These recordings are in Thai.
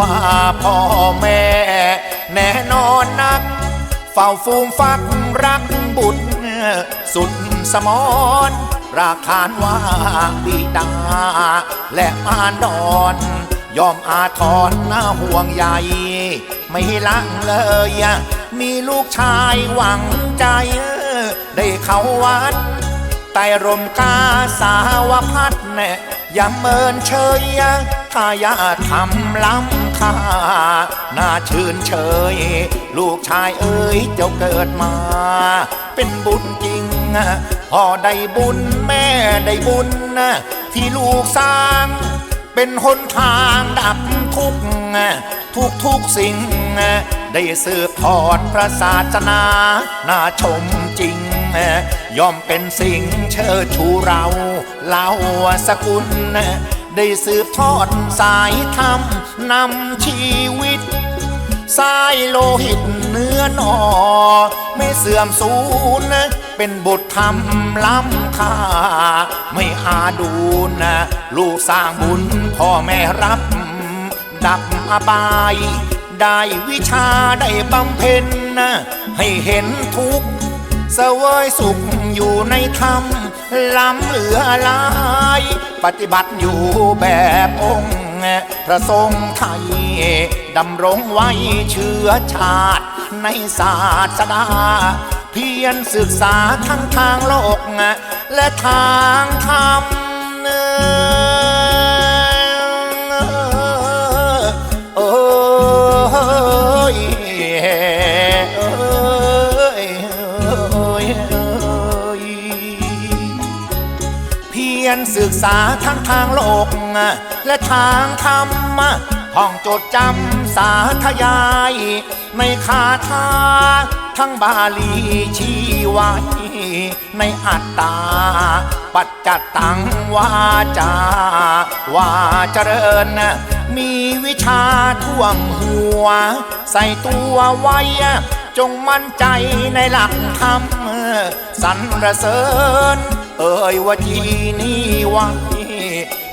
ว่าพ่อแม่ แน่นอนนัก เฝ้าฟูมฟักรักบุตรสุดสมรราคานว่าบิดา และอานดอน ยอมอาทรหน้าห่วงใยไม่ลังเลยมีลูกชายหวังใจ ได้เข้าวัดใต้ร่มกาสาวพัดแน่ยาเมินเชยถ้าญาติทำล้ำ ค่าน่าชื่นเชยลูกชายเอ๋ยเจ้าเกิดมา เป็นบุญจริงพ่อได้บุญแม่ได้บุญ ที่ลูกสร้าง เป็นหนทางดับทุกข์ทุกทุกสิ่ง ได้สืบทอดพระศาสนา น่าชมจริง ย่อมเป็นสิ่งเชิดชูเราเล่าสกุล ได้สืบทอดสายธรรมนำชีวิต สายโลหิตเนื้อหนอ ไม่เสื่อมสูญเป็นบุตรธรรมล้ำค่า ไม่อาดูนะลูกสร้างบุญพ่อแม่รับ ดับอบาย ได้วิชาได้บำเพ็ญนะให้เห็นทุกข์เสวยสุขอยู่ในธรรม ล้ำเหลือหลาย ปฏิบัติอยู่แบบองค์พระทรงไทย ดำรงไว้เชื้อชาติในศาสดา เพียรศึกษาทั้งทางโลก และทางธรรมเนื่อ ศึกษาทั้งทางโลก และทางธรรมท่องจดจำสาธยาย ในคาถาทั้งบาลีชีไว้ในอัตตา ปัจจัตตังวาจาว่าเจริญ มีวิชาท่วมหัว ใส่ตัวไว้ จงมั่นใจในหลักธรรม สรรเสริญ เอ่ยว่าทีนี้ไว้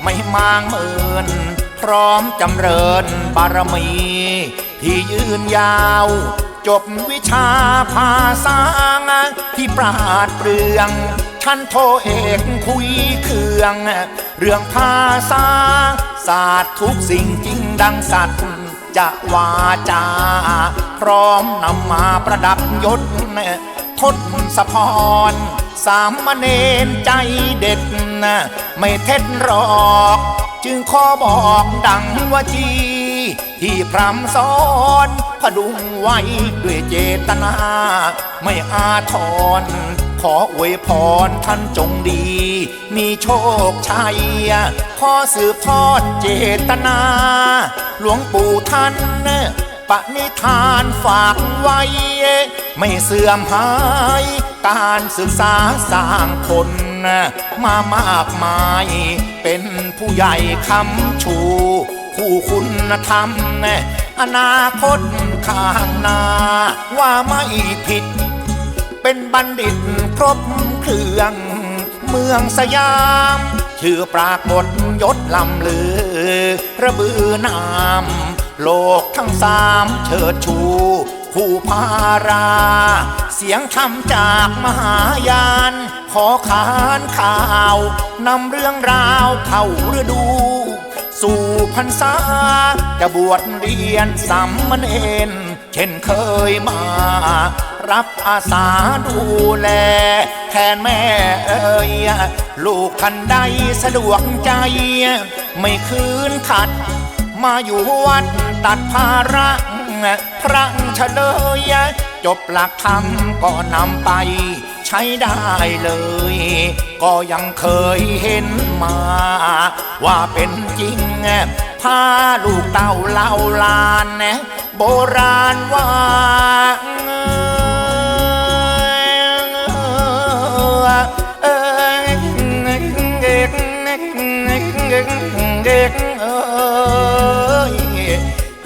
ไม่มางเมินพร้อมจำเริญบารมี ที่ยืนยาว จบวิชาภาษาที่ปราดเปรืองชั้นโทเอกคุยเครื่อง เรื่องภาษา ศาสตร์ทุกสิ่งจริงดังสัตว์จะวาจา พร้อมนำมาประดับยศ ทศพร สามเณรใจเด็ดนะไม่เท็จหรอก จึงขอบอกดังว่าจี ที่พรำสอนพดุงไว้ด้วยเจตนา ไม่อาทร ขออวยพรท่านจงดี มีโชคชัยขอสืบทอดเจตนา หลวงปู่ท่าน ปณิธานฝากไว้ ไม่เสื่อมหาย การศึกษาสร้างคนมามากมาย เป็นผู้ใหญ่คำชู คู่คุณธรรม อนาคตข้างหน้าว่าไม่ผิด เป็นบัณฑิตครบเครื่อง เมืองสยาม ชื่อปรากฏยศลำลือ ระบือนาม โลกทั้งสามเชิดชูคู่พารา เสียงธรรมจากมหายาน ขอขานข่าวนำเรื่องราวเข้าฤดู สู่พรรษา จะบวชเรียนสัมมเนนเช่นเคยมา รับอาสาดูแล แทนแม่เอ่ยลูกทันใดสะดวกใจ ไม่คืนขัดมาอยู่วัด ตัดภาระครั้งเฉลยจบหลักธรรมก็นำไปใช้ได้เลย ก็ยังเคยเห็นมา ว่าเป็นจริงพาลูกเต่าเล่าลาน โบราณว่า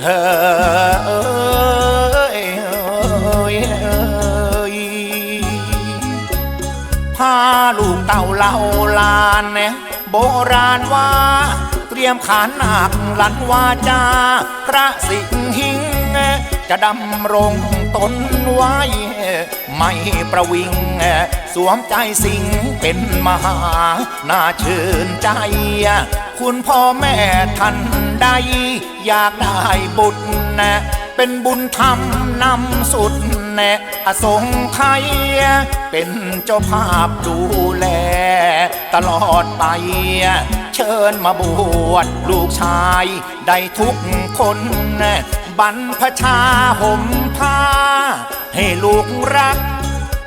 อยพาเล่าลานเนี่ยโบราณว่า เตรียมขานหนักลันวาจา พระสิงหิง จะดำรงตนไว้ ไม่ประวิง สวมใจสิงเป็นมหา น่าชื่นใจ คุณพ่อแม่ท่าน ใด อยากได้บุตรนะ เป็นบุญธรรมนำสุดแน่อสงไขยเป็นเจ้าภาพดูแล ตลอดไป เชิญมาบวชลูกชาย ได้ทุกคนบรรพชาห่มผ้า ให้ลูกรัก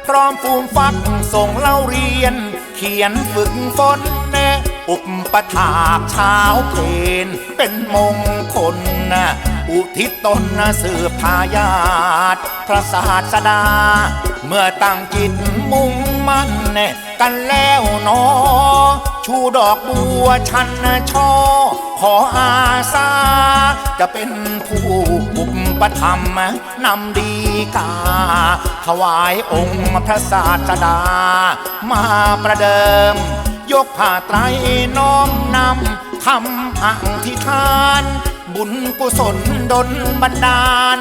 พร้อมฟูมฟักส่งเล่าเรียน เขียนฝึกฝนแน่ อุปถากเช้าเพลนเป็นมงคลนะอุทิศตนนะสืบทายาทพระศาสดา เมื่อตั้งจิตมุ่งมั่นแน่กันแล้วนอ ชูดอกบัวชันช่อ ขออาสา จะเป็นผู้อุปถัมภ์นำดีกา ถวายองค์พระศาสดา มาประเดิม ยกผ้าไตรน้อมนำคำอธิษฐาน บุญกุศลดลบันดาล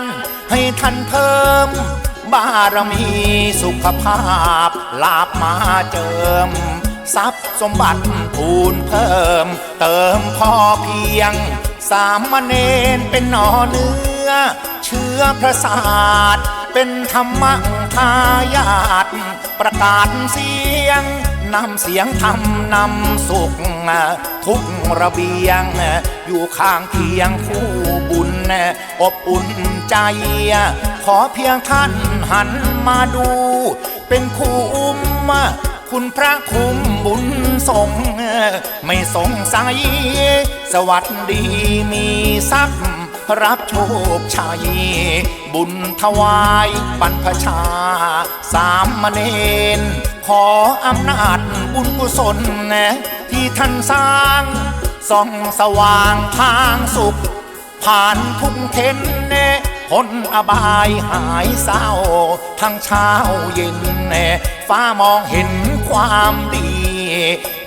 ให้ท่านเพิ่ม บารมีสุขภาพ ลาบมาเจิม ทรัพย์สมบัติพูนเพิ่ม เติมพอเพียง สามเณรเป็นหนอเนื้อ เชื้อพระศาสตร์เป็นธรรมทายาทประกาศเสียง นำเสียงธรรมนำสุข ทุกระเบียง อยู่ข้างเคียงคู่บุญ อบอุ่นใจ ขอเพียงท่านหันมาดู เป็นคู่อุ้มคุณพระคุ้มบุญสงไม่สงสัย สวัสดีมีทรัพย์รับโชคชัย บุญถวายบรรพชา สามเณร ขออำนาจบุญกุศลที่ท่านสร้างส่องสว่างทางสุข ผ่านทุกเข็นเนพ้นอบายหายเศร้า ทั้งเช้าเย็นเนฟ้ามองเห็นความดี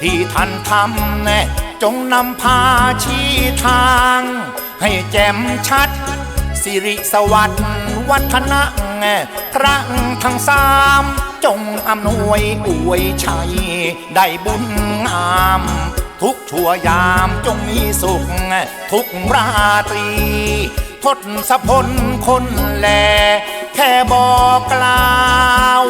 ที่ท่านทำเนจงนำพาชี้ทาง ให้แจ่มชัด สิริสวัสดิ์วัฒนะพระทั้งสาม จงอำนวยอวยชัย ได้บุญงาม ทุกชั่วยามจงมีสุข ทุกราตรี ทศพลคนแล แค่บอกกล่าว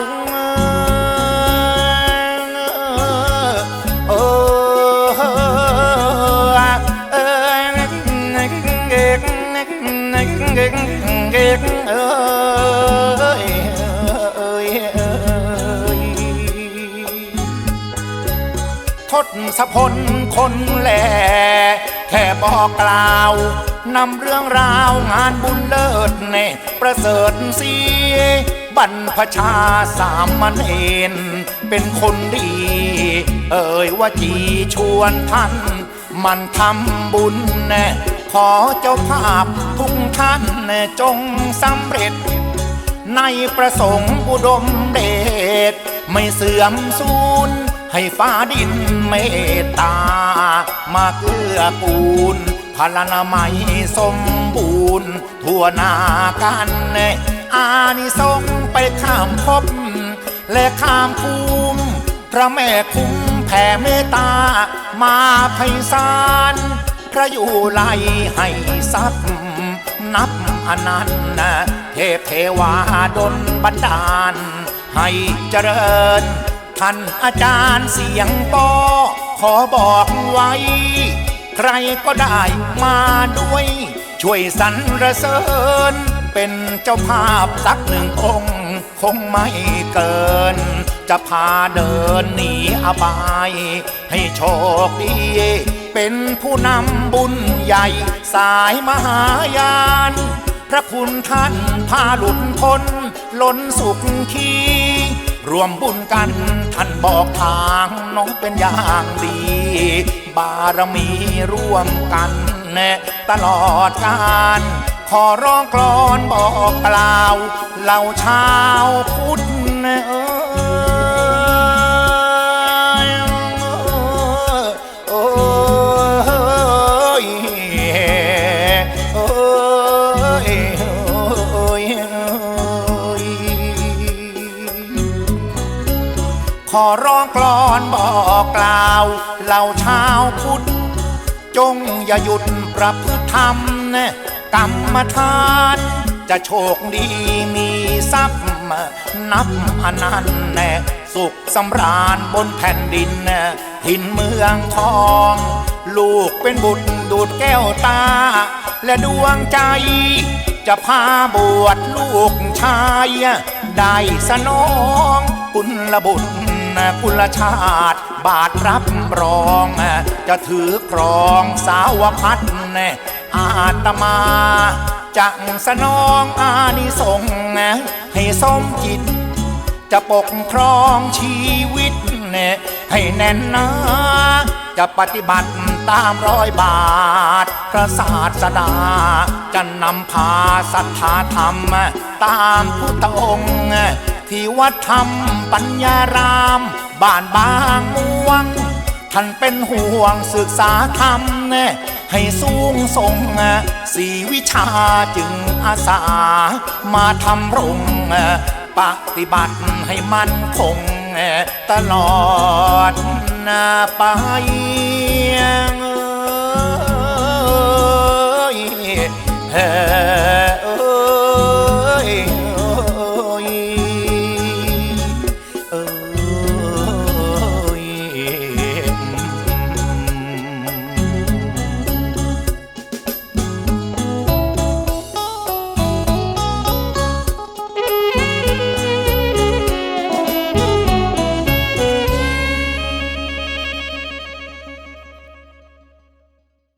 ศพลคนแหลแค่บอกกล่าวนำเรื่องราวงานบุญเลิศเน่ประเสริฐสีบรรพชาสามเณรเป็นคนดี เอ่ยว่าจีชวนท่าน มันทำบุญแน่ขอเจ้าภาพทุกท่านแน่จงสำเร็จ ในประสงค์อุดมเดชไม่เสื่อมสูญให้ฟ้าดิน เมตตา มาเกื้อกูลพลานามัยสมบูรณ์ ทั่วนากันเนอานิสงไปข้ามภพและข้ามภูมิพระแม่คุ้มแผ่เมตตา มาไพศาลพระอยู่ไลให้ทรัพย์นับอนันต์เทพเทวาดลบันดาล ให้เจริญ ท่านอาจารย์เสียงปอ ขอบอกไว้ ใครก็ได้มาด้วย ช่วยสรรเสริญ เป็นเจ้าภาพสักหนึ่งองค์ คงไม่เกิน จะพาเดินหนีอบาย ให้โชคดี เป็นผู้นำบุญใหญ่ สายมหายาน พระคุณท่านพาหลุดพ้นล้นสุขขี รวมบุญกันท่านบอกทางน้องเป็นอย่างดี บารมีร่วมกันแน่ตลอดกาลขอร้องกรอนบอกกล่าวเหล่าชาวพุทธ อร้องกลอนบอกกล่าวเหล่าชาวพุทธจงอย่าหยุดประพฤติธรรมนะกรรมฐาน จะโชคดีมีทรัพย์นับอนันต์แน่สุขสำราญบนแผ่นดินนะถิ่นเมืองทอง ลูกเป็นบุตรดูดแก้วตา และดวงใจ จะพาบวชลูกชาย ได้สนองกุณลบุตร กุลชาติบาทรับรอง จะถือครองสาวพัดอาตมาจังสนองอานิสงส์ให้สมจิต จะปกครองชีวิตให้แน่นหนาจะปฏิบัติตามร้อยบาท พระศาสดา จะนำพาศรัทธาธรรม ตามพุทธองค์ ที่วัดธรรมปัญญาราม บ้านบางม่วง ท่านเป็นห่วงศึกษาธรรมให้สูงส่งสีวิชาจึงอาสา มาทำรงปฏิบัติให้มันคงตลอดนาไปเอ้ยเฮ้